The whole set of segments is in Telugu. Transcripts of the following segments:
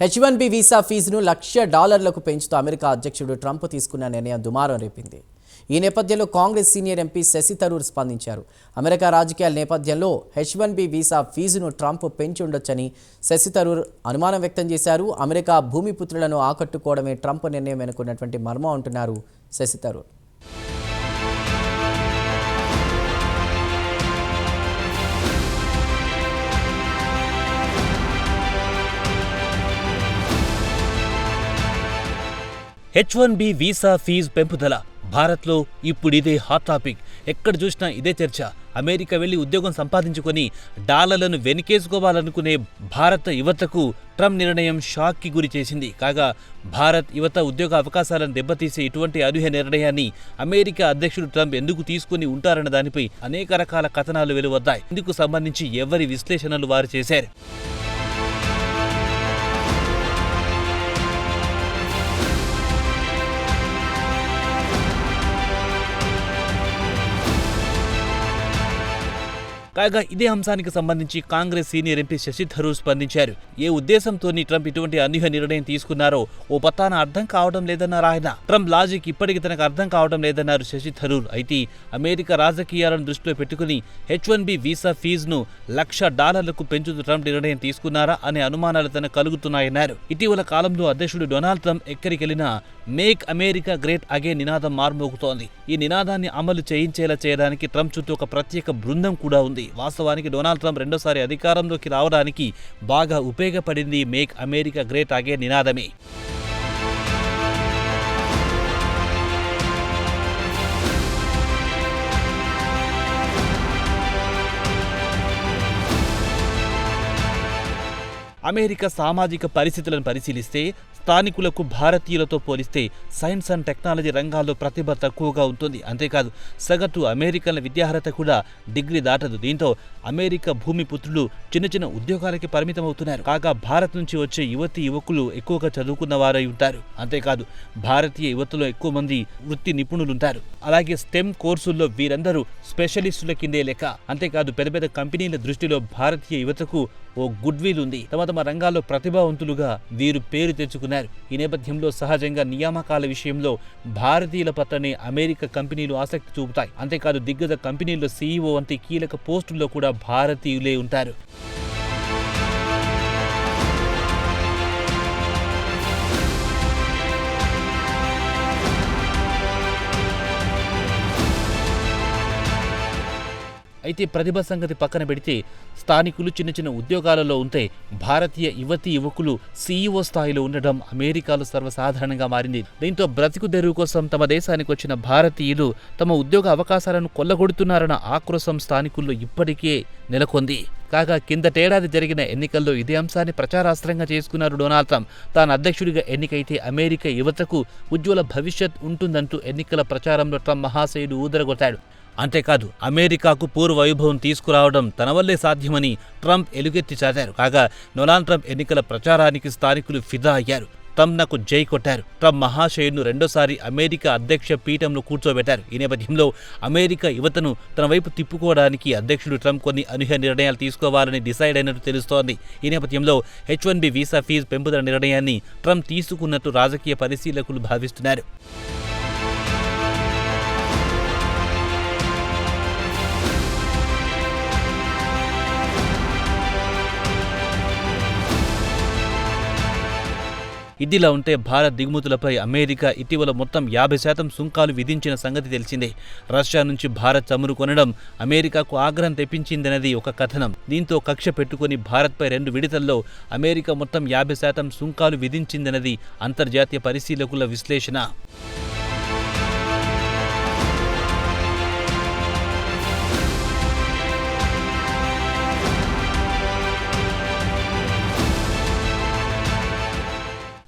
హెచ్ వన్ బి వీసా ఫీజును లక్ష డాలర్లకు పెంచుతూ అమెరికా అధ్యక్షుడు ట్రంప్ తీసుకున్న నిర్ణయం దుమారం రేపింది. ఈ నేపథ్యంలో Congress senior MP Shashi Tharoor స్పందించారు. అమెరికా రాజకీయాల నేపథ్యంలో హెచ్ వన్ బి వీసా ఫీజును ట్రంప్ పెంచి ఉండొచ్చని శశి థరూర్ అనుమానం వ్యక్తం చేశారు. అమెరికా భూమిపుత్రులను ఆకట్టుకోవడమే ట్రంప్ నిర్ణయం వెనుకున్నటువంటి మర్మం అంటున్నారు Shashi Tharoor H one B visa fees పెంపుదల. భారత్లో ఇప్పుడు ఇదే హాట్ టాపిక్. ఎక్కడ చూసినా ఇదే చర్చ. అమెరికా వెళ్ళి ఉద్యోగం సంపాదించుకొని డాలర్లను వెనుకేసుకోవాలనుకునే భారత యువతకు ట్రంప్ నిర్ణయం షాక్కి గురి చేసింది. కాగా భారత్ యువత ఉద్యోగ అవకాశాలను దెబ్బతీసే ఇటువంటి అనూహ్య నిర్ణయాన్ని అమెరికా అధ్యక్షుడు ట్రంప్ ఎందుకు తీసుకుని ఉంటారన్న దానిపై అనేక రకాల కథనాలు వెలువద్దాయి ఇందుకు సంబంధించి ఎవరి విశ్లేషణలు వారు చేశారు? కాగా ఇదే అంశానికి సంబంధించి Congress senior MP Shashi Tharoor స్పందించారు. ఏ ఉద్దేశంతోని ట్రంప్ ఇటువంటి అనూహ్య నిర్ణయం తీసుకున్నారో ఓ పత్తాన అర్థం కావడం లేదన్నారు ఆయన. ట్రంప్ లాజిక్ ఇప్పటికి తనకు అర్థం కావడం లేదన్నారు శశి థరూర్. అయితే అమెరికా రాజకీయాలను దృష్టిలో పెట్టుకుని హెచ్ వన్ బి వీసా ఫీజును లక్ష డాలర్లకు పెంచుతూ ట్రంప్ నిర్ణయం తీసుకున్నారా అనే అనుమానాలు తనకు కలుగుతున్నాయన్నారు. ఇటీవల కాలంలో అధ్యక్షుడు డొనాల్డ్ ట్రంప్ ఎక్కడికెళ్ళినా మేక్ అమెరికా గ్రేట్ అగే నినాదం మార్మోగుతోంది. ఈ నినాదాన్ని అమలు చేయించేలా చేయడానికి ట్రంప్ చుట్టూ ఒక ప్రత్యేక బృందం కూడా ఉంది. వాస్తవానికి డొనాల్డ్ ట్రంప్ రెండోసారి అధికారంలోకి రావడానికి బాగా ఉపయోగపడింది మేక్ అమెరికా గ్రేట్ అగే నినాదమే. అమెరికా సామాజిక పరిస్థితులను పరిశీలిస్తే స్థానికులకు భారతీయులతో పోలిస్తే సైన్స్ అండ్ టెక్నాలజీ రంగాల్లో ప్రతిభ తక్కువగా ఉంటుంది. అంతేకాదు సగటు అమెరికన్ల విద్యార్హత కూడా డిగ్రీ దాటదు. దీంతో అమెరికా భూమి పుత్రులు చిన్న చిన్న ఉద్యోగాలకి పరిమితమవుతున్నారు. కాగా భారత్ నుంచి వచ్చే యువతి యువకులు ఎక్కువగా చదువుకున్న వారై ఉంటారు. అంతేకాదు భారతీయ యువతలో ఎక్కువ మంది వృత్తి నిపుణులు ఉంటారు అలాగే స్టెమ్ కోర్సుల్లో వీరందరూ స్పెషలిస్టుల కిందే లెక్క. అంతేకాదు పెద్ద పెద్ద కంపెనీల దృష్టిలో భారతీయ యువతకు ఓ గుడ్ విల్ ఉంది తమ తమ రంగాల్లో ప్రతిభావంతులుగా వీరు పేరు తెచ్చుకున్నారు. ఈ నేపథ్యంలో సహజంగా నియామకాల విషయంలో భారతీయుల పట్లనే అమెరికా కంపెనీలు ఆసక్తి చూపుతాయి. అంతేకాదు దిగ్గజ కంపెనీల్లో సీఈఓ వంటి కీలక పోస్టుల్లో కూడా భారతీయులే ఉంటారు. అయితే ప్రతిభ సంగతి పక్కన పెడితే స్థానికులు చిన్న చిన్న ఉద్యోగాలలో ఉంటే భారతీయ యువతి యువకులు సీఈఓ స్థాయిలో ఉండడం అమెరికాలో సర్వసాధారణంగా మారింది. దీంతో బ్రతుకు తెరువు కోసం తమ దేశానికి వచ్చిన భారతీయులు తమ ఉద్యోగ అవకాశాలను కొల్లగొడుతున్నారన్న ఆక్రోశం స్థానికుల్లో ఇప్పటికే నెలకొంది. కాగా కిందటేడాది జరిగిన ఎన్నికల్లో ఇదే అంశాన్ని ప్రచారాస్త్రంగా చేసుకున్నారు డొనాల్డ్ ట్రంప్. తాను అధ్యక్షుడిగా ఎన్నికైతే అమెరికా యువతకు ఉజ్వల భవిష్యత్ ఉంటుందంటూ ఎన్నికల ప్రచారంలో ట్రంప్ మహాశయుడు ఊదరగొట్టాడు. అంతేకాదు అమెరికాకు పూర్వ వైభవం తీసుకురావడం తన వల్లే సాధ్యమని ట్రంప్ ఎలుగెత్తి చాటారు. కాగా డొనాల్డ్ ట్రంప్ ఎన్నికల ప్రచారానికి స్థానికులు ఫిదా అయ్యారు. ట్రంప్ నాకు జై కొట్టారు. ట్రంప్ మహాశయుడును రెండోసారి అమెరికా అధ్యక్ష పీఠంలో కూర్చోబెట్టారు. ఈ నేపథ్యంలో అమెరికా యువతను తన వైపు తిప్పుకోవడానికి అధ్యక్షుడు ట్రంప్ కొన్ని అనూహ్య నిర్ణయాలు తీసుకోవాలని డిసైడ్ అయినట్టు తెలుస్తోంది. ఈ నేపథ్యంలో H one B visa fees పెంపుదల నిర్ణయాన్ని ట్రంప్ తీసుకున్నట్టు రాజకీయ పరిశీలకులు భావిస్తున్నారు. ఇదిలా ఉంటే భారత్ దిగుమతులపై అమెరికా ఇటీవల మొత్తం యాభై శాతం సుంకాలు విధించిన సంగతి తెలిసిందే. రష్యా నుంచి భారత్ చమురు కొనడం అమెరికాకు ఆగ్రహం తెప్పించిందనేది ఒక కథనం. దీంతో కక్ష పెట్టుకుని భారత్పై రెండు విడతల్లో అమెరికా మొత్తం యాభై శాతం సుంకాలు విధించిందన్నది అంతర్జాతీయ పరిశీలకుల విశ్లేషణ.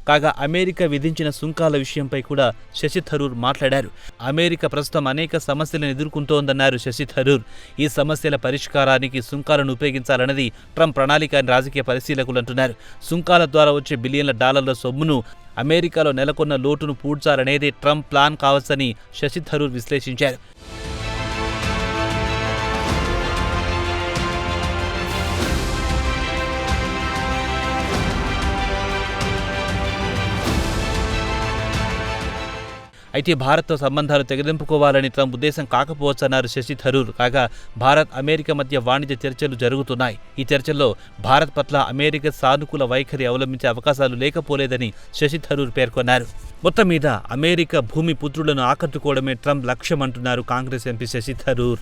కాగా అమెరికా విధించిన సుంకాల విషయంపై కూడా శశి థరూర్ మాట్లాడారు. అమెరికా ప్రస్తుతం అనేక సమస్యలను ఎదుర్కొంటోందన్నారు శశి థరూర్. ఈ సమస్యల పరిష్కారానికి సుంకాలను ఉపయోగించాలన్నది ట్రంప్ ప్రణాళిక అని రాజకీయ పరిశీలకులు అంటున్నారు. సుంకాల ద్వారా వచ్చే బిలియన్ల డాలర్ల సొమ్మును అమెరికాలో నెలకొన్న లోటును పూడ్చాలనేదే ట్రంప్ ప్లాన్ కావచ్చని శశి థరూర్ విశ్లేషించారు. అయితే భారత్తో సంబంధాలు తెగదింపుకోవాలని ట్రంప్ ఉద్దేశం కాకపోవచ్చన్నారు శశి థరూర్. కాగా భారత్ అమెరికా మధ్య వాణిజ్య చర్చలు జరుగుతున్నాయి. ఈ చర్చల్లో భారత్ పట్ల అమెరికా సానుకూల వైఖరి అవలంబించే అవకాశాలు లేకపోలేదని శశి థరూర్ పేర్కొన్నారు. మొత్తం మీద అమెరికా భూమి పుత్రులను ఆకట్టుకోవడమే ట్రంప్ లక్ష్యం అంటున్నారు కాంగ్రెస్ ఎంపీ శశి థరూర్.